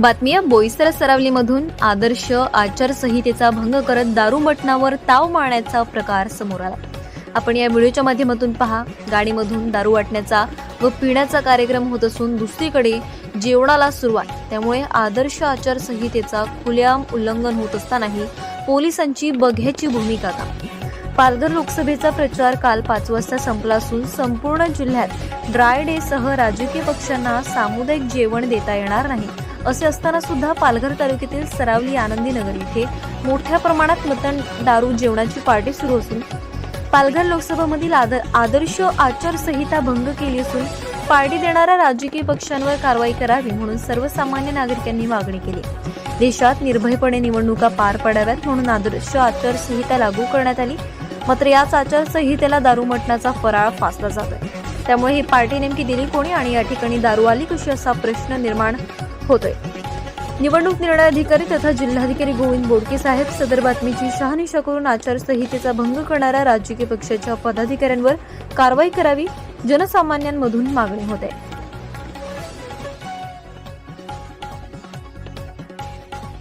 बातमीया बोईसर सरावलीमधून आदर्श आचारसंहितेचा भंग करत दारू मटणावर ताव मारण्याचा प्रकार समोर आला. आपण या व्हिडिओच्या माध्यमातून पहा गाडीमधून दारू वाटण्याचा व पिण्याचा कार्यक्रम होत असून दुसरीकडे जेवणाला सुरुवात. त्यामुळे आदर्श आचारसंहितेचा खुलेआम उल्लंघन होत असतानाही पोलिसांची बघ्याची भूमिका का पालघर लोकसभेचा प्रचार काल पाच वाजता संपला असून संपूर्ण जिल्ह्यात ड्राय डे सह राजकीय पक्षांना सामुदायिक जेवण देता येणार नाही असे असताना सुद्धा पालघर तालुक्यातील सरावली आनंदी नगर मोठ्या प्रमाणात मतन दारू जेवणाची पार्टी सुरू असून पालघर लोकसभामधील आदर आदर्श आचारसंहिता भंग केली असून पार्टी देणाऱ्या राजकीय पक्षांवर कारवाई करावी म्हणून सर्वसामान्य नागरिकांनी मागणी केली. देशात निर्भयपणे निवडणुका पार पडाव्यात म्हणून आदर्श आचारसंहिता लागू करण्यात आली. मात्र याच आचारसंहितेला दारू मटण्याचा फराळ फासला जातोय. त्यामुळे ही पार्टी नेमकी दिली कोणी आणि या ठिकाणी दारू आली कशी असा प्रश्न निर्माण होतोय. निवडणूक निर्णय अधिकारी तथा जिल्हाधिकारी गोविंद बोडके साहेब सदर बातमीची शहानिशा करून आचारसंहितेचा भंग करणाऱ्या राजकीय पक्षाच्या पदाधिकाऱ्यांवर कारवाई करावी जनसामान्यांमधून मागणी होत आहे.